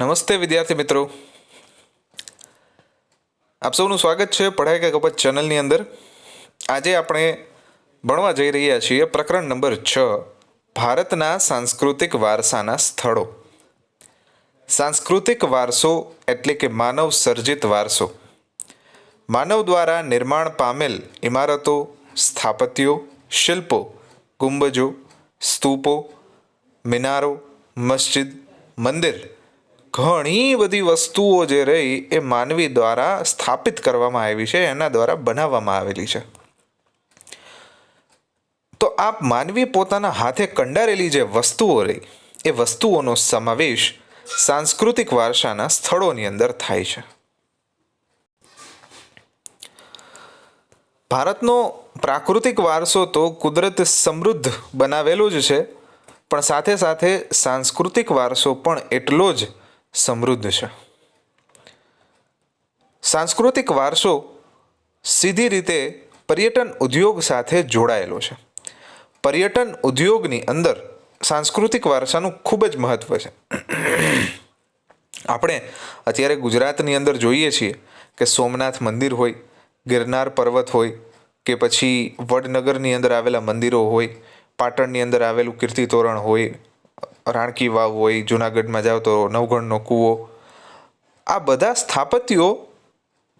નમસ્તે વિદ્યાર્થી મિત્રો. આપ સૌનું સ્વાગત છે પઢાઈ કે કપત ચેનલની અંદર. આજે આપણે ભણવા જઈ રહ્યા છીએ પ્રકરણ નંબર છ, ભારતના સાંસ્કૃતિક વારસાના સ્થળો. સાંસ્કૃતિક વારસો એટલે કે માનવ સર્જિત વારસો. માનવ દ્વારા નિર્માણ પામેલ ઇમારતો, સ્થાપત્યો, શિલ્પો, ગુંબજો, સ્તૂપો, મિનારો, મસ્જિદ, મંદિર ઘણી બધી વસ્તુઓ જે રહી એ માનવી દ્વારા સ્થાપિત કરવામાં આવી છે, એના દ્વારા બનાવવામાં આવેલી છે. તો આપ માનવી પોતાના હાથે કંડારેલી જે વસ્તુઓ રહી, એ વસ્તુઓનો સમાવેશ સાંસ્કૃતિક વારસાના સ્થળોની અંદર થાય છે. ભારતનો પ્રાકૃતિક વારસો તો કુદરત સમૃદ્ધ બનાવેલો જ છે, પણ સાથે સાથે સાંસ્કૃતિક વારસો પણ એટલો જ સમૃદ્ધ છે. સાંસ્કૃતિક વારસો સીધી રીતે પર્યટન ઉદ્યોગ સાથે જોડાયેલો છે. પર્યટન ઉદ્યોગની અંદર સાંસ્કૃતિક વારસાનું ખૂબ જ મહત્ત્વ છે. આપણે અત્યારે ગુજરાતની અંદર જોઈએ છીએ કે સોમનાથ મંદિર હોય, ગિરનાર પર્વત હોય કે પછી વડનગરની અંદર આવેલા મંદિરો હોય, પાટણની અંદર આવેલું કીર્તિ તોરણ હોય રાણકી વાવ હોય, જુનાગઢમાં જાઓ તો નવગણનો કૂવો. આ બધા સ્થાપત્યો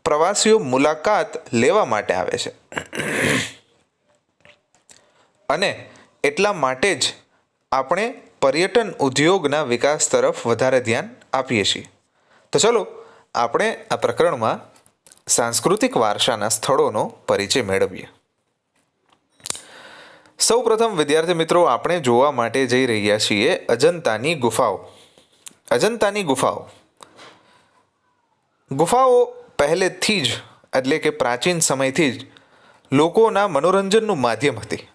પ્રવાસીઓ મુલાકાત લેવા માટે આવે છે. અને એટલા માટે જ આપણે પર્યટન ઉદ્યોગના વિકાસ તરફ વધારે ધ્યાન આપીએ છીએ. તો ચલો, આપણે આ પ્રકરણમાં સાંસ્કૃતિક વારસાના સ્થળોનો પરિચય મેળવીએ. સૌ પ્રથમ વિદ્યાર્થી મિત્રો, આપણે જોવા માટે જઈ રહ્યા છીએ અજંતાની ગુફાઓ. અજંતાની ગુફાઓ. ગુફાઓ પહેલેથી જ, એટલે કે પ્રાચીન સમયથી જ, લોકોના મનોરંજનનું માધ્યમ હતી.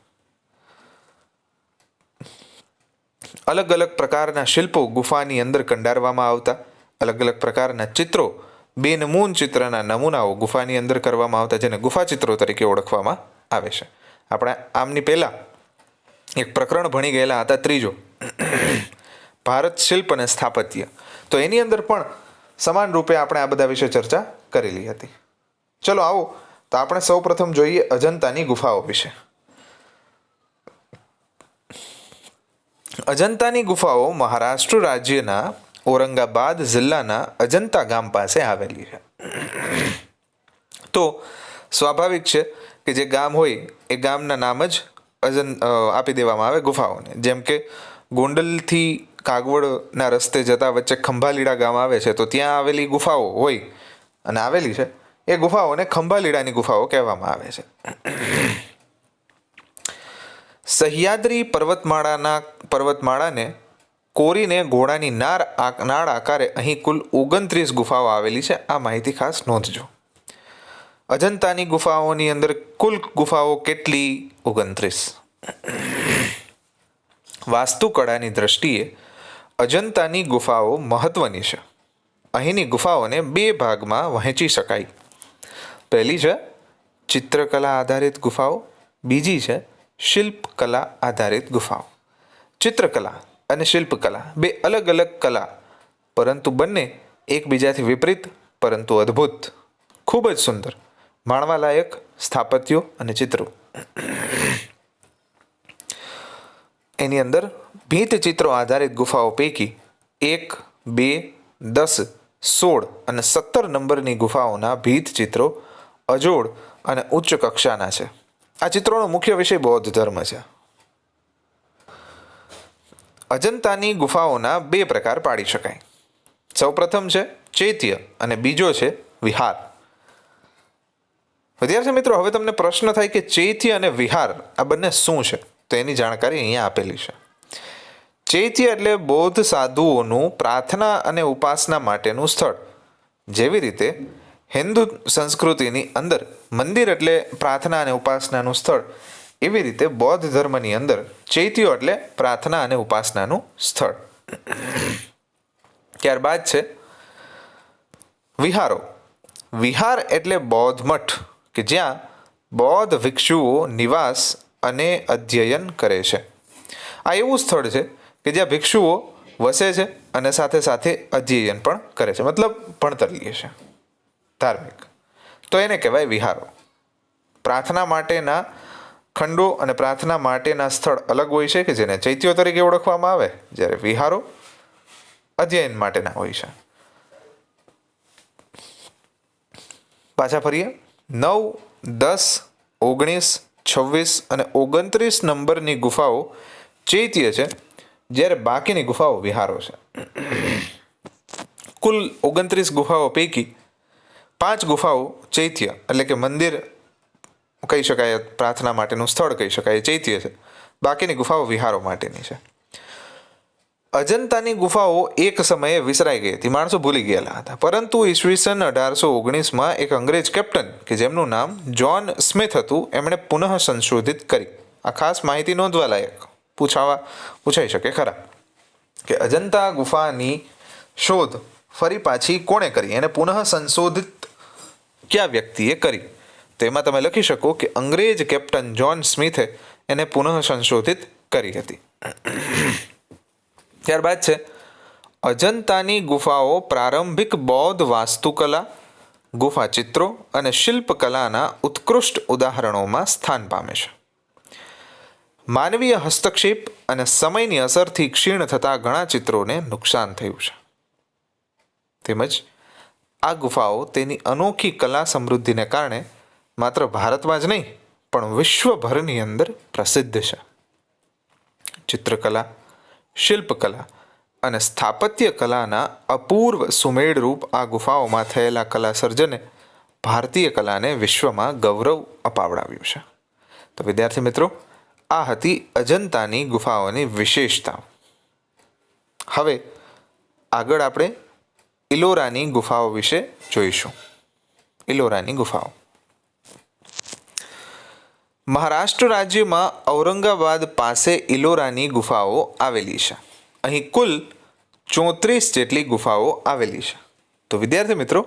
અલગ અલગ પ્રકારના શિલ્પો ગુફાની અંદર કંડારવામાં આવતા, અલગ અલગ પ્રકારના ચિત્રો, બેનમૂન ચિત્રના નમૂનાઓ ગુફાની અંદર કરવામાં આવતા, જેને ગુફા ચિત્રો તરીકે ઓળખવામાં આવે છે. આપણે આમની પહેલાં એક પ્રકરણ ભણી ગયેલા હતા ત્રીજો. ભારત શિલ્પ અને સ્થાપત્ય. તો એની અંદર પણ સમાન રૂપે આપણે આ બધા વિશે ચર્ચા કરેલી હતી. ચલો આવો, તો આપણે સૌ પ્રથમ જોઈએ અજંતાની ગુફાઓ વિશે. અજંતાની ગુફાઓ મહારાષ્ટ્ર રાજ્યના ઔરંગાબાદ જિલ્લાના અજંતા ગામ પાસે આવેલી છે. તો સ્વાભાવિક છે કે જે ગામ હોય એ ગામના નામ જ અજન આપી દેવામાં આવે ગુફાઓને. જેમ કે ગોંડલથી કાગવડના રસ્તે જતા વચ્ચે ખંભાલીડા ગામ આવે છે, તો ત્યાં આવેલી ગુફાઓ હોય, અને આવેલી છે, એ ગુફાઓને ખંભાલીડાની ગુફાઓ કહેવામાં આવે છે. સહ્યાદ્રી પર્વતમાળાના, પર્વતમાળાને કોરીને ઘોડાની નાર નાળ આકારે અહીં કુલ ઓગણત્રીસ ગુફાઓ આવેલી છે, આ માહિતી ખાસ નોંધજો. અજંતાની ગુફાઓની અંદર કુલ ગુફાઓ કેટલી? ઓગણત્રીસ. વાસ્તુકળાની દ્રષ્ટિએ અજંતાની ગુફાઓ મહત્વની છે. અહીંની ગુફાઓને બે ભાગમાં વહેંચી શકાય. પહેલી છે ચિત્રકલા આધારિત ગુફાઓ, બીજી છે શિલ્પકલા આધારિત ગુફાઓ. ચિત્રકલા અને શિલ્પકલા બે અલગ અલગ કલા, પરંતુ બંને એકબીજાથી વિપરીત, પરંતુ અદ્ભુત. ખૂબ જ સુંદર. માણવાલાયક સ્થાપત્યો અને ચિત્રો. એની અંદર ભીંત ચિત્રો આધારિત ગુફાઓ પૈકી એક, બે, દસ, સોળ અને સત્તર નંબરની ગુફાઓના ભીંત ચિત્રો અજોડ અને ઉચ્ચ કક્ષાના છે. આ ચિત્રોનો મુખ્ય વિષય બૌદ્ધ ધર્મ છે. અજંતાની ગુફાઓના બે પ્રકાર પાડી શકાય. સૌપ્રથમ છે ચૈત્ય અને બીજો છે વિહાર. વિદ્યાર્થી મિત્રો, હવે તમને પ્રશ્ન થાય કે ચૈત્ય અને વિહાર આ બંને શું છે? તો એની જાણકારી અહીંયા આપેલી છે. ચૈત્ય એટલે બૌદ્ધ સાધુઓનું પ્રાર્થના અને ઉપાસના માટેનું સ્થળ. જેવી રીતે હિન્દુ સંસ્કૃતિની અંદર મંદિર એટલે પ્રાર્થના અને ઉપાસનાનું સ્થળ. એવી રીતે બૌદ્ધ ધર્મની અંદર ચૈત્યો એટલે પ્રાર્થના અને ઉપાસનાનું સ્થળ. ત્યારબાદ છે વિહારો. વિહાર એટલે બૌદ્ધ મઠ. કે જ્યાં બૌદ્ધ ભિક્ષુઓ નિવાસ અને અધ્યયન કરે છે. આ એવું સ્થળ છે કે જ્યાં ભિક્ષુઓ વસે છે અને સાથે સાથે અધ્યયન પણ કરે છે. મતલબ ભણતર લે છે. ધાર્મિક. તો એને કહેવાય વિહારો. પ્રાર્થના માટેના ખંડો અને પ્રાર્થના માટેના સ્થળ અલગ હોય છે કે જેને ચૈત્યો તરીકે ઓળખવામાં આવે? જ્યારે વિહારો અધ્યયન માટેના હોય છે. પાછા ફરીએ. નવ, દસ, ઓગણીસ, છવ્વીસ અને ઓગણત્રીસ નંબરની ગુફાઓ ચૈત્ય છે, જ્યારે બાકીની ગુફાઓ વિહારો છે. કુલ ઓગણત્રીસ ગુફાઓ પૈકી પાંચ ગુફાઓ ચૈત્ય, એટલે કે મંદિર કહી શકાય, પ્રાર્થના માટેનું સ્થળ કહી શકાય, ચૈત્ય છે. બાકીની ગુફાઓ વિહારો માટેની છે. અજંતાની ગુફાઓ એક સમયે વિસરાઈ ગઈ હતી. માણસો ભૂલી ગયેલા હતા. પરંતુ ઈસવીસન અઢારસો ઓગણીસમાં એક અંગ્રેજ કેપ્ટન, કે જેમનું નામ જ્હોન સ્મિથ હતું, એમણે પુનઃ સંશોધિત કરી. આ ખાસ માહિતી નોંધવા લાયક પૂછાવા, પૂછાઈ શકે ખરા. કે અજંતા ગુફાની શોધ ફરી પાછી કોણે કરી? એને પુનઃ સંશોધિત કયા વ્યક્તિએ કરી? તેમાં તમે લખી શકો કે અંગ્રેજ કેપ્ટન જ્હોન સ્મિથે એને પુનઃ સંશોધિત કરી હતી. ત્યારબાદ છે, અજંતાની ગુફાઓ પ્રારંભિક બૌદ્ધ વાસ્તુકલા, ગુફા ચિત્રો અને શિલ્પકલાના ઉત્કૃષ્ટ ઉદાહરણોમાં સ્થાન પામે છે. માનવીય હસ્તક્ષેપ અને સમયની અસરથી ક્ષીણ થતા ઘણા ચિત્રોને નુકસાન થયું છે. તેમજ, આ ગુફાઓ તેની અનોખી કલા સમૃદ્ધિને કારણે માત્ર ભારતમાં જ નહીં, પણ વિશ્વભરની અંદર પ્રસિદ્ધ છે. ચિત્રકલા શિલ્પકલા અને સ્થાપત્ય કલાના અપૂર્વ સુમેળરૂપ આ ગુફાઓમાં થયેલા કલા સર્જને ભારતીય કલાને વિશ્વમાં ગૌરવ અપાવડાવ્યું છે. તો વિદ્યાર્થી મિત્રો, આ હતી અજંતાની ગુફાઓની વિશેષતા. હવે આગળ આપણે ઇલોરાની ગુફાઓ વિશે જોઈશું. ઇલોરાની ગુફાઓ. મહારાષ્ટ્ર રાજ્યમાં ઔરંગાબાદ પાસે ઇલોરાની ગુફાઓ આવેલી છે. અહીં કુલ ચોત્રીસ જેટલી ગુફાઓ આવેલી છે. તો વિદ્યાર્થી મિત્રો,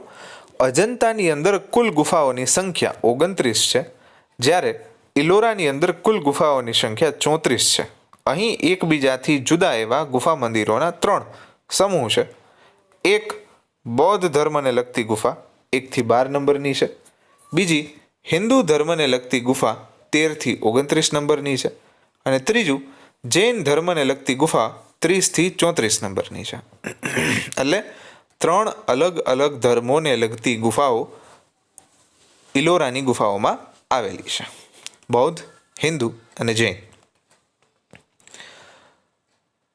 અજંતાની અંદર કુલ ગુફાઓની સંખ્યા ઓગણત્રીસ છે, જ્યારે ઇલોરાની અંદર કુલ ગુફાઓની સંખ્યા ચોત્રીસ છે. અહીં એકબીજાથી જુદા એવા ગુફા મંદિરોના ત્રણ સમૂહ છે. એક બૌદ્ધ ધર્મને લગતી ગુફા, એકથી બાર નંબરની છે. બીજી હિન્દુ ધર્મને લગતી ગુફા તેરથી ઓગણત્રીસ નંબરની છે અને ત્રીજું, જૈન ધર્મને લગતી ગુફા ત્રીસથી ચોત્રીસ નંબરની છે. એટલે ત્રણ અલગ અલગ ધર્મોને લગતી ગુફાઓ ઇલોરાની ગુફાઓમાં આવેલી છે. બૌદ્ધ, હિન્દુ અને જૈન.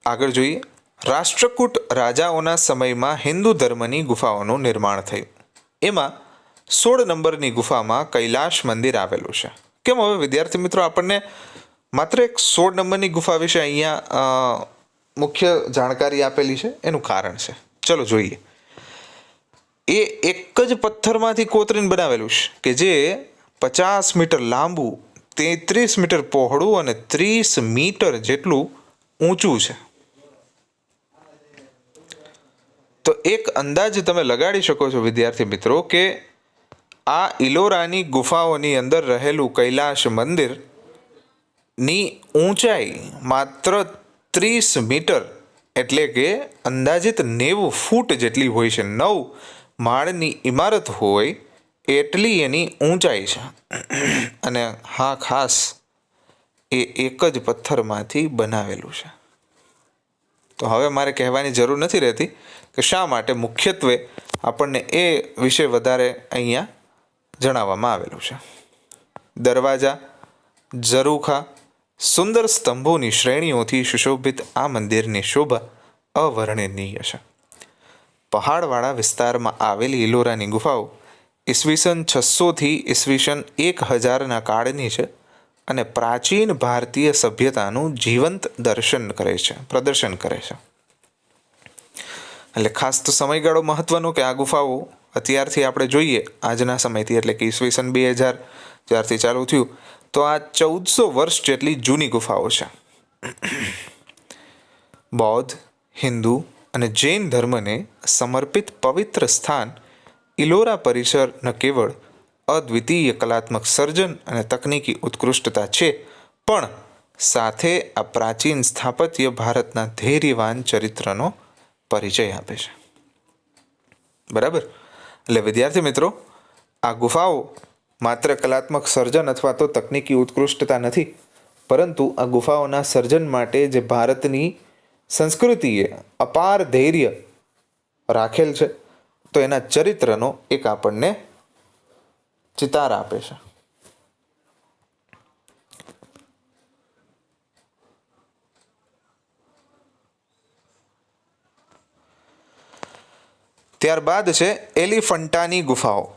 આગળ જોઈએ, રાષ્ટ્રકૂટ રાજાઓના સમયમાં હિન્દુ ધર્મની ગુફાઓનું નિર્માણ થયું. એમાં સોળ નંબરની ગુફામાં કૈલાશ મંદિર આવેલું છે. કેમ હવે વિદ્યાર્થી મિત્રો આપણને માત્ર એક સોળ નંબરની ગુફા વિશે અહીંયા મુખ્ય જાણકારી આપેલી છે, એનું કારણ છે. ચલો જોઈએ. એ એક જ પથ્થરમાંથી કોતરીને બનાવેલું છે કે જે પચાસ મીટર લાંબુ, તેત્રીસ મીટર પહોળું અને ત્રીસ મીટર જેટલું ઊંચું છે. તો એક અંદાજ તમે લગાડી શકો છો વિદ્યાર્થી મિત્રો કે આ ઇલોરાની ગુફાઓની અંદર રહેલું કૈલાશ મંદિરની ઊંચાઈ માત્ર ત્રીસ મીટર એટલે કે અંદાજિત નેવું ફૂટ જેટલી હોય છે. નવ માળની ઇમારત હોય એટલી એની ઊંચાઈ છે. અને હા, ખાસ એ એક જ પથ્થરમાંથી બનાવેલું છે. તો હવે મારે કહેવાની જરૂર નથી રહેતી કે શા માટે મુખ્યત્વે આપણને એ વિશે વધારે અહીંયા જણાવવામાં આવેલું છે. દરવાજા, ઝરૂખા, સુંદર સ્તંભોની શ્રેણીઓથી સુશોભિત આ મંદિરની શોભા અવર્ણનીય છે. પહાડવાળા વિસ્તારમાં આવેલી ઇલોરાની ગુફાઓ ઈસવીસન છસોથી ઈસવીસન એક હજારના કાળની છે અને પ્રાચીન ભારતીય સભ્યતાનું જીવંત દર્શન કરે છે, પ્રદર્શન કરે છે. એટલે ખાસ તો સમયગાળો મહત્વનો કે આ ગુફાઓ અત્યારથી આપણે જોઈએ આજના સમયથી, એટલે કે ઈસવીસન બે હજાર જ્યારથી ચાલુ થયું, તો આ ચૌદસો વર્ષ જેટલી જૂની ગુફાઓ છે. બૌદ્ધ, હિન્દુ અને જૈન ધર્મને સમર્પિત પવિત્ર સ્થાન ઇલોરા પરિસર ન કેવળ અદ્વિતીય કલાત્મક સર્જન અને તકનીકી ઉત્કૃષ્ટતા છે, પણ સાથે આ પ્રાચીન સ્થાપત્ય ભારતના ધૈર્યવાન ચરિત્રનો પરિચય આપે છે. બરાબર? એટલે વિદ્યાર્થી મિત્રો, આ ગુફાઓ માત્ર કલાત્મક સર્જન અથવા તો તકનીકી ઉત્કૃષ્ટતા નથી, પરંતુ આ ગુફાઓના સર્જન માટે જે ભારતની સંસ્કૃતિએ અપાર ધૈર્ય રાખેલ છે, તો એના ચરિત્રનો એક આપણને ચિતાર આપે છે. ત્યારબાદ છે એલિફન્ટાની ગુફાઓ.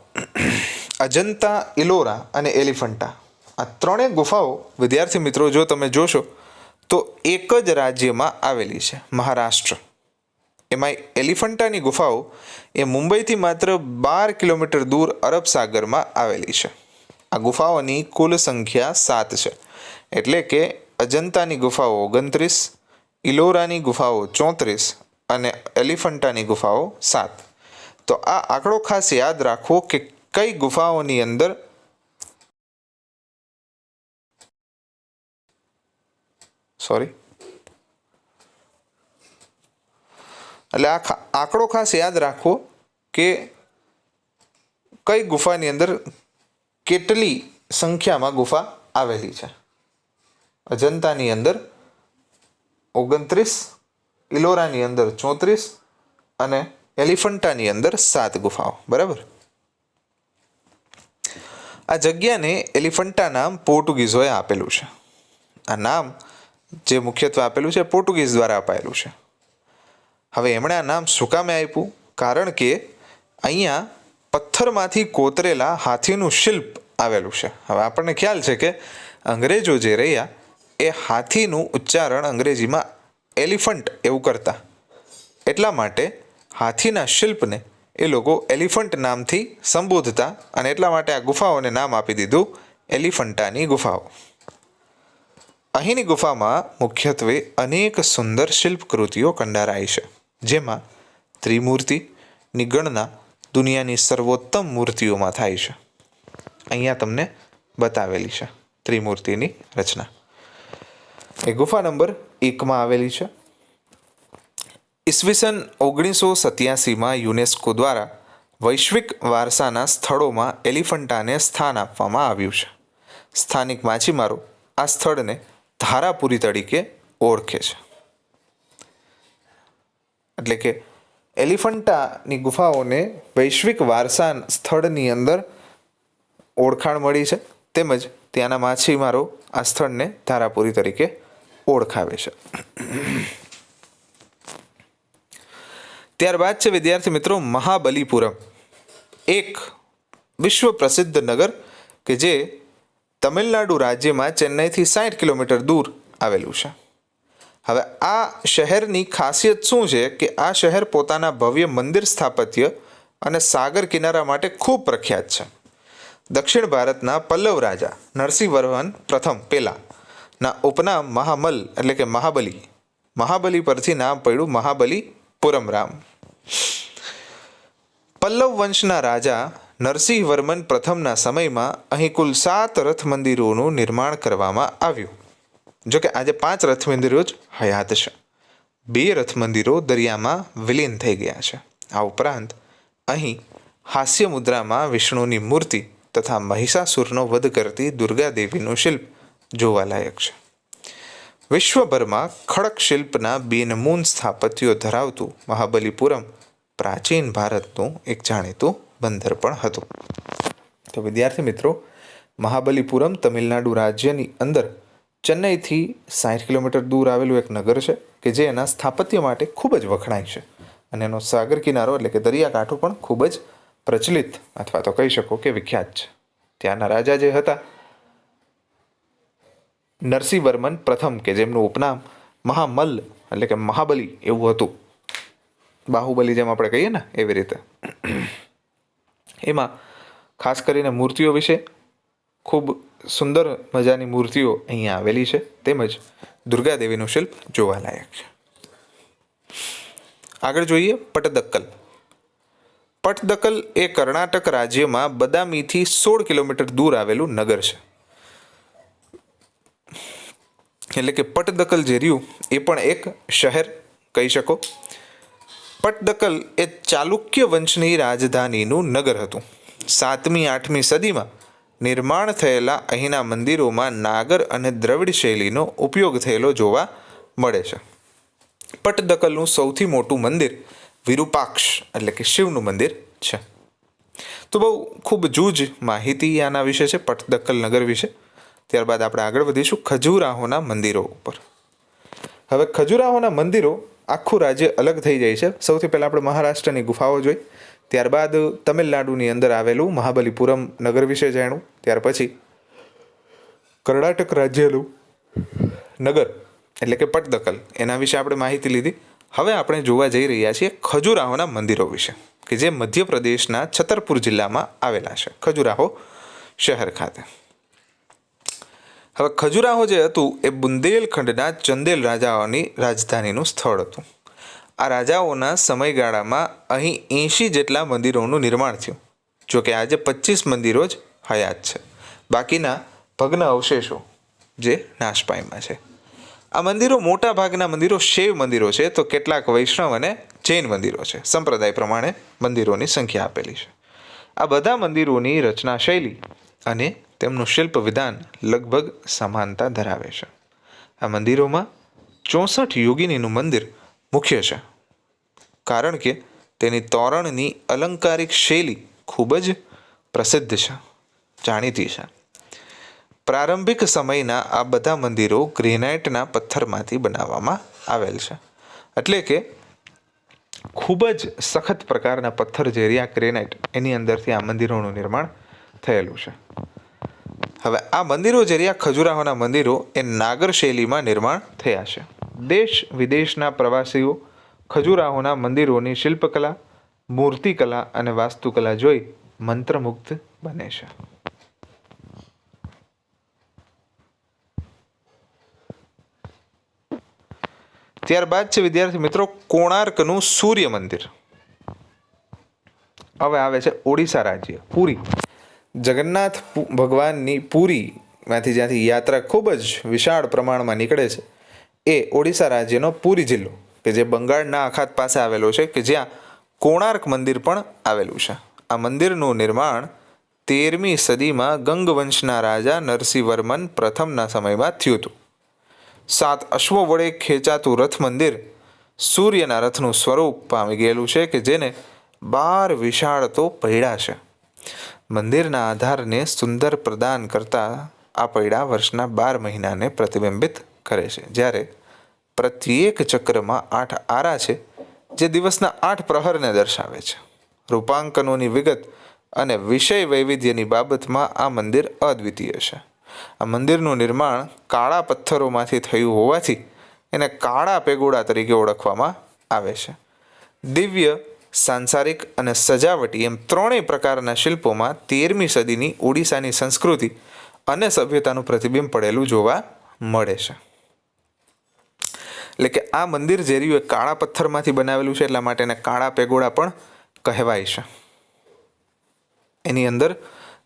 અજંતા, ઇલોરા અને એલિફન્ટા. આ ત્રણેય ગુફાઓ, વિદ્યાર્થી મિત્રો, જો તમે જોશો, તો એક જ રાજ્યમાં આવેલી છે, મહારાષ્ટ્ર. એમાં એલિફન્ટાની ગુફાઓ એ મુંબઈથી માત્ર બાર કિલોમીટર દૂર અરબ સાગરમાં આવેલી છે. આ ગુફાઓની કુલ સંખ્યા સાત છે. એટલે કે અજંતાની ગુફાઓ ઓગણત્રીસ, ઇલોરાની ગુફાઓ ચોત્રીસ અને એલિફન્ટાની ગુફાઓ સાત. તો આ આંકડો ખાસ યાદ રાખવો કે કઈ ગુફાઓની અંદર સોરી એટલે આ આંકડો ખાસ યાદ રાખવો કે કઈ ગુફાની અંદર કેટલી સંખ્યામાં ગુફા આવેલી છે. અજંતાની અંદર ઓગણત્રીસ, ઇલોરાની અંદર ચોત્રીસ અને એલિફન્ટાની અંદર સાત ગુફાઓ, બરાબર? આ જગ્યાને એલિફન્ટા નામ પોર્ટુગીઝોએ આપેલું છે. આ નામ જે મુખ્યત્વે આપેલું છે, પોર્ટુગીઝ દ્વારા અપાયેલું છે. હવે એમણે આ નામ શું કામે આપ્યું? કારણ કે અહીંયા પથ્થરમાંથી કોતરેલા હાથીનું શિલ્પ આવેલું છે. હવે આપણને ખ્યાલ છે કે અંગ્રેજો જે રહ્યા, એ હાથીનું ઉચ્ચારણ અંગ્રેજીમાં એલિફન્ટ એવું કરતા. એટલા માટે હાથીના શિલ્પને એ લોકો એલિફન્ટ નામથી સંબોધતા અને એટલા માટે આ ગુફાઓને નામ આપી દીધું એલિફન્ટાની ગુફાઓ. અહીંની ગુફામાં મુખ્યત્વે અનેક સુંદર શિલ્પકૃતિઓ કંડારાઈ છે, જેમાં ત્રિમૂર્તિની ગણના દુનિયાની સર્વોત્તમ મૂર્તિઓમાં થાય છે. અહીંયા તમને બતાવેલી છે ત્રિમૂર્તિની રચના. એ ગુફા નંબર એકમાં આવેલી છે. ઈસવીસન ઓગણીસો સત્યાસીમાં યુનેસ્કો દ્વારા વૈશ્વિક વારસાના સ્થળોમાં એલિફન્ટાને સ્થાન આપવામાં આવ્યું છે. સ્થાનિક માછીમારો આ સ્થળને ધારાપુરી તરીકે ઓળખે છે. એટલે કે એલિફન્ટાની ગુફાઓને વૈશ્વિક વારસા સ્થળની અંદર ઓળખાણ મળી છે. તેમજ ત્યાંના માછીમારો આ સ્થળને ધારાપુરી તરીકે ઓળખાવે છે. ત્યારબાદ છે વિદ્યાર્થી મિત્રો મહાબલીપુરમ. એક વિશ્વ પ્રસિદ્ધ નગર કે જે તમિલનાડુ રાજ્યમાં ચેન્નઈથી સાઠ કિલોમીટર દૂર આવેલું છે. હવે આ શહેરની ખાસિયત શું છે કે આ શહેર પોતાના ભવ્ય મંદિર સ્થાપત્ય અને સાગર કિનારા માટે ખૂબ પ્રખ્યાત છે. દક્ષિણ ભારતના પલ્લવ રાજા નરસિંહવર્મન પ્રથમ પેલા ના ઉપનામ મહામલ એટલે કે મહાબલી. મહાબલી પરથી નામ પડ્યું મહાબલી પુરમ રામ. પલ્લવ વંશના રાજા નરસિંહવર્મન પ્રથમના સમયમાં અહીં કુલ સાત રથ મંદિરોનું નિર્માણ કરવામાં આવ્યું. જો કે આજે પાંચ રથ મંદિરો જ હયાત છે. બે રથ મંદિરો દરિયામાં વિલીન થઈ ગયા છે. આ ઉપરાંત અહીં હાસ્ય મુદ્રામાં વિષ્ણુની મૂર્તિ તથા મહિષાસુરનો વધ કરતી દુર્ગા દેવીનું શિલ્પ જોવાલાયક છે. વિશ્વભરમાં ખડક શિલ્પના બેનમૂન સ્થાપત્યો ધરાવતું મહાબલીપુરમ પ્રાચીન ભારતનું એક જાણીતું બંદર પણ હતું. તો વિદ્યાર્થી મિત્રો, મહાબલીપુરમ તમિલનાડુ રાજ્યની અંદર ચેન્નઈથી સાઠ કિલોમીટર દૂર આવેલું એક નગર છે કે જે એના સ્થાપત્ય માટે ખૂબ જ વખણાય છે. અને એનો સાગર કિનારો એટલે કે દરિયાકાંઠો પણ ખૂબ જ પ્રચલિત અથવા તો કહી શકો કે વિખ્યાત છે. ત્યાંના રાજા જે હતા નરસિંહવર્મન પ્રથમ, કે જેમનું ઉપનામ મહામલ્લ એટલે કે મહાબલી એવું હતું. બાહુબલી જેમ આપણે કહીએ ને, એવી રીતે. એમાં ખાસ કરીને મૂર્તિઓ વિશે ખૂબ સુંદર મજાની મૂર્તિઓ અહીંયા આવેલી છે. તેમજ દુર્ગાદેવીનું શિલ્પ જોવાલાયક છે. આગળ જોઈએ પટદક્કલ. પટદક્કલ એ કર્ણાટક રાજ્યમાં બદામીથી સોળ કિલોમીટર દૂર આવેલું નગર છે. એટલે કે પટદકલ જે એ પણ એક શહેર કહી શકો. પટદકલ એ ચાલુક્ય વંશની રાજધાનીનું નગર હતું. સાતમી, આઠમી સદીમાં નિર્માણ થયેલા અહીંના મંદિરોમાં નાગર અને દ્રવિડ શૈલીનો ઉપયોગ થયેલો જોવા મળે છે. પટદકલનું સૌથી મોટું મંદિર વિરૂપાક્ષ એટલે કે શિવનું મંદિર છે. તો બહુ ખૂબ જૂજ માહિતી આના વિશે છે પટદકલ નગર વિશે. ત્યારબાદ આપણે આગળ વધીશું ખજુરાહોના મંદિરો ઉપર. હવે ખજુરાહોના મંદિરો આખું રાજ્ય અલગ થઈ જાય છે. સૌથી પહેલાં આપણે મહારાષ્ટ્રની ગુફાઓ જોઈ. ત્યારબાદ તમિલનાડુની અંદર આવેલું મહાબલીપુરમ નગર વિશે જાણ્યું ત્યાર પછી કર્ણાટક રાજ્યનું નગર, એટલે કે પટદકલ એના વિશે આપણે માહિતી લીધી. હવે આપણે જોવા જઈ રહ્યા છીએ ખજુરાહોના મંદિરો વિશે, કે જે મધ્યપ્રદેશના છતરપુર જિલ્લામાં આવેલા છે. ખજુરાહો શહેર ખાતે. હવે ખજુરાહો જે હતું એ બુંદેલખંડના ચંદેલ રાજાઓની રાજધાનીનું સ્થળ હતું. આ રાજાઓના સમયગાળામાં અહીં એંશી જેટલા મંદિરોનું નિર્માણ થયું જોકે આજે પચીસ મંદિરો જ હયાત છે. બાકીના ભગ્ન અવશેષો જે નાશ છે. આ મંદિરો મોટા ભાગના મંદિરો શૈવ મંદિરો છે, તો કેટલાક વૈષ્ણવ અને જૈન મંદિરો છે. સંપ્રદાય પ્રમાણે મંદિરોની સંખ્યા આપેલી છે. આ બધા મંદિરોની રચના શૈલી અને તેમનું શિલ્પ વિધાન લગભગ સમાનતા ધરાવે છે. આ મંદિરોમાં ચોસઠ યોગિનીનું મંદિર મુખ્ય છે. કારણ કે તેની તોરણની અલંકારિક શૈલી ખૂબ જ પ્રસિદ્ધ છે, જાણીતી છે. પ્રારંભિક સમયના આ બધા મંદિરો ગ્રેનાઇટના પથ્થરમાંથી બનાવવામાં આવેલ છે. એટલે કે ખૂબ જ સખત પ્રકારના પથ્થર જે રહ્યા ગ્રેનાઇટ એની અંદરથી આ મંદિરોનું નિર્માણ થયેલું છે. હવે આ મંદિરો જે ખજુરાહોના મંદિરો એ નાગર શૈલીમાં નિર્માણ થયા છે. દેશ વિદેશના પ્રવાસીઓ ખજુરાહોના મંદિરોની શિલ્પકલા, મૂર્તિકલા અને વાસ્તુકલા જોઈ મંત્રમુગ્ધ બને છે. ત્યારબાદ છે વિદ્યાર્થી મિત્રો કોણાર્કનું સૂર્ય મંદિર. હવે આવે છે ઓડિશા રાજ્ય, પુરી. જગન્નાથ ભગવાનની પુરીમાંથી જ્યાંથી યાત્રા ખૂબ જ વિશાળ પ્રમાણમાં નીકળે છે, એ ઓડિશા રાજ્યનો પુરી જિલ્લો, કે જે બંગાળના અખાત પાસે આવેલો છે, કે જ્યાં કોણાર્ક મંદિર પણ આવેલું છે. આ મંદિરનું નિર્માણ તેરમી સદીમાં ગંગવંશના રાજા નરસિંહવર્મન પ્રથમના સમયમાં થયું હતું. સાત અશ્વો વડે ખેંચાતું રથ મંદિર સૂર્યના રથનું સ્વરૂપ પામી ગયેલું છે, કે જેને બાર વિશાળ તો પૈડા છે. મંદિરના આધારને સુંદર પ્રદાન કરતા આ પૈડા વર્ષના બાર મહિનાને પ્રતિબિંબિત કરે છે. જ્યારે પ્રત્યેક ચક્રમાં આઠ આરા છે, જે દિવસના આઠ પ્રહરને દર્શાવે છે. રૂપાંકનોની વિગત અને વિષય વૈવિધ્યની બાબતમાં આ મંદિર અદ્વિતીય છે. આ મંદિરનું નિર્માણ કાળા પથ્થરોમાંથી થયું હોવાથી એને કાળા પેગોડા તરીકે ઓળખવામાં આવે છે. દિવ્ય સાંસારિક અને સજાવટી એમ ત્રણેય પ્રકારના શિલ્પોમાં તેરમી સદીની ઓડિશાની સંસ્કૃતિ અને સભ્યતાનું પ્રતિબિંબ પડેલું જોવા મળે છે. એટલે કે આ મંદિર જે એ કાળા પથ્થરમાંથી બનાવેલું છે, એટલા માટે એને કાળા પેગોડા પણ કહેવાય છે. એની અંદર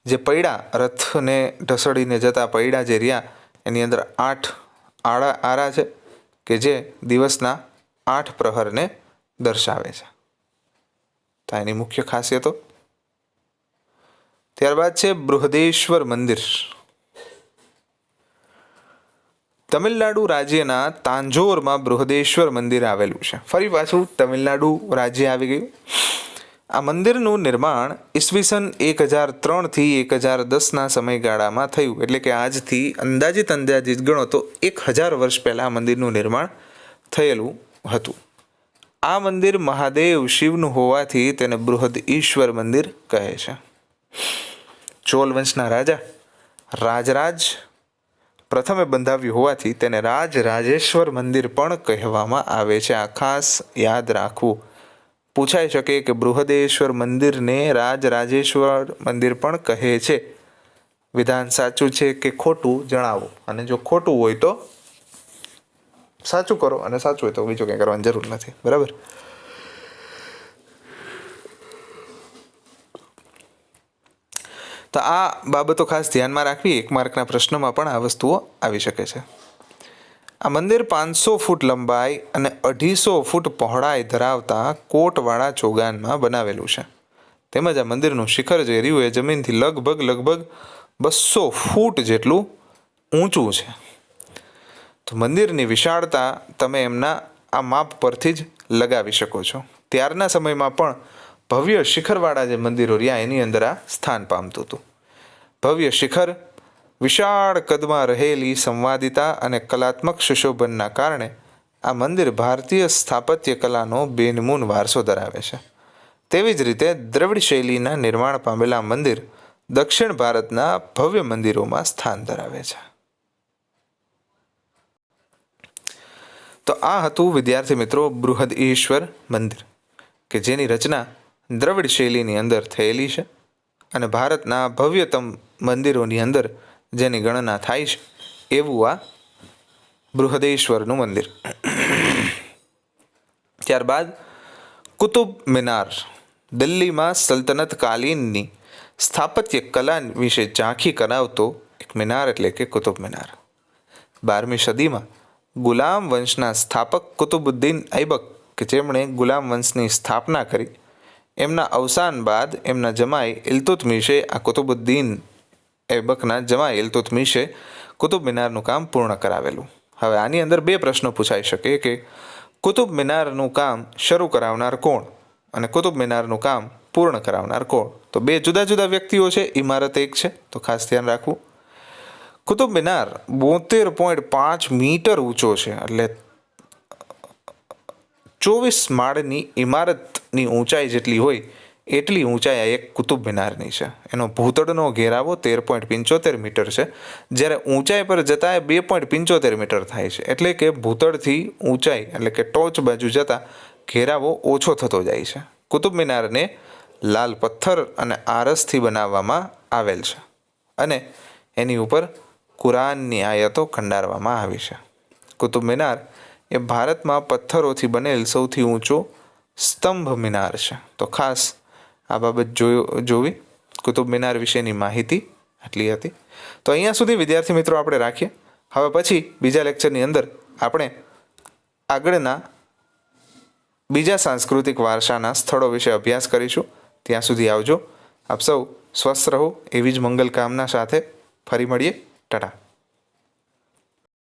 જે પૈડા રથને ઢસડીને જતા પૈડા જે રહ્યા, એની અંદર આઠ આડા આરા છે કે જે દિવસના આઠ પ્રહરને દર્શાવે છે. તો એની મુખ્ય ખાસિયતો? ત્યારબાદ છે બૃહદેશ્વર મંદિર. તમિલનાડુ રાજ્યના તાંજોરમાં બૃહદેશ્વર મંદિર આવેલું છે. ફરી પાછું તમિલનાડુ રાજ્ય આવી ગયું. આ મંદિરનું નિર્માણ ઈસવીસન એક હજાર ત્રણથી એક હજાર દસના સમયગાળામાં થયું. એટલે કે આજથી અંદાજિત અંદાજિત ગણો તો એક હજાર વર્ષ પહેલાં આ મંદિરનું નિર્માણ થયેલું હતું. આ મંદિર મહાદેવ શિવનું હોવાથી તેને બૃહદ ઈશ્વર મંદિર કહે છે. ચોલ વંશના રાજા રાજરાજ પ્રથમે બંધાવ્યું હોવાથી તેને રાજ રાજેશ્વર મંદિર પણ કહેવામાં આવે છે. આ ખાસ યાદ રાખવું. પૂછાઈ શકે કે બૃહદેશ્વર મંદિરને રાજ રાજેશ્વર મંદિર પણ કહે છે. વિધાન સાચું છે કે ખોટું જણાવો. અને જો ખોટું હોય તો સાચું કરો અને સાચું હોય તો બીજું કંઈ કરવાની જરૂર નથી. બરાબર? તો આ બાબતો ખાસ ધ્યાનમાં રાખવી એક માર્કના પ્રશ્નમાં પણ આ વસ્તુઓ આવી શકે છે. આ મંદિર પાંચસો ફૂટ લંબાઈ અને અઢીસો ફૂટ પહોળાઈ ધરાવતા કોટવાળા ચોગાનમાં બનાવેલું છે. તેમજ આ મંદિરનું શિખર જે રહ્યું એ જમીનથી લગભગ લગભગ બસો ફૂટ જેટલું ઊંચું છે. મંદિરની વિશાળતા તમે એમના આ માપ પરથી જ લગાવી શકો છો. ત્યારના સમયમાં પણ ભવ્ય શિખરવાળા જે મંદિરો રહ્યા, એની અંદર આ સ્થાન પામતું હતું. ભવ્ય શિખર, વિશાળ કદમાં રહેલી સંવાદિતા અને કલાત્મક સુશોભનના કારણે આ મંદિર ભારતીય સ્થાપત્ય કલાનો બેનમૂન વારસો ધરાવે છે. તેવી જ રીતે દ્રવિડ શૈલીના નિર્માણ પામેલા મંદિર દક્ષિણ ભારતના ભવ્ય મંદિરોમાં સ્થાન ધરાવે છે. તો આ હતું, વિદ્યાર્થી મિત્રો, બૃહદ ઈશ્વર મંદિર, કે જેની રચના દ્રવિડ શૈલીની અંદર થયેલી છે અને ભારતના ભવ્યતમ મંદિરોની અંદર જેની ગણના થાય છે, એવું આ બૃહદેશ્વરનું મંદિર. ત્યારબાદ કુતુબ મિનાર, દિલ્હીમાં સલ્તનતકાલીનની સ્થાપત્ય કલા વિશે ઝાંખી કરાવતો એક મિનાર એટલે કે કુતુબ મિનાર. બારમી સદીમાં ગુલામ વંશના સ્થાપક કુતુબુદ્દીન ઐબક કે જેમણે ગુલામ વંશની સ્થાપના કરી. એમના અવસાન બાદ એમના જમાઈ ઇલ્તુતમિશે આ કુતુબુદ્દીન ઐબકના જમાઈ ઇલતુતમિશે કુતુબ મિનારનું કામ પૂર્ણ કરાવેલું. હવે આની અંદર બે પ્રશ્નો પૂછાઈ શકે કે કુતુબ મિનારનું કામ શરૂ કરાવનાર કોણ અને કુતુબ મિનારનું કામ પૂર્ણ કરાવનાર કોણ? તો બે જુદા જુદા વ્યક્તિઓ છે ઇમારત એક છે, તો ખાસ ધ્યાન રાખવું. કુતુબ મિનાર બોતેર પોઈન્ટ પાંચ મીટર ઊંચો છે. એટલે ચોવીસ માળની ઇમારતની ઊંચાઈ જેટલી હોય, એટલી ઊંચાઈ આ એક કુતુબ મિનારની છે. એનો ભૂતળનો ઘેરાવો તેર પોઈન્ટ પંચોતેર મીટર છે. જ્યારે ઊંચાઈ પર જતાં એ બે પોઈન્ટ પંચોતેર મીટર થાય છે. એટલે કે ભૂતળથી ઊંચાઈ, એટલે કે ટોચ બાજુ જતાં ઘેરાવો ઓછો થતો જાય છે. કુતુબ મિનારને લાલ પથ્થર અને આરસથી બનાવવામાં આવેલ છે. અને એની ઉપર કુરાનની આયતો ખંડારવામાં આવી છે. કુતુબ મિનાર એ ભારતમાં પથ્થરોથી બનેલ સૌથી ઊંચો સ્તંભ મિનાર છે. તો ખાસ આ બાબત જોવી. કુતુબ મિનાર વિશેની માહિતી આટલી હતી. તો અહીંયા સુધી વિદ્યાર્થી મિત્રો આપણે રાખીએ. હવે પછી બીજા લેક્ચરની અંદર આપણે આગળના બીજા સાંસ્કૃતિક વારસાના સ્થળો વિશે અભ્યાસ કરીશું. ત્યાં સુધી આવજો. આપ સૌ સ્વસ્થ રહો. એવી જ મંગલ કામના સાથે ફરી મળીએ. টাটা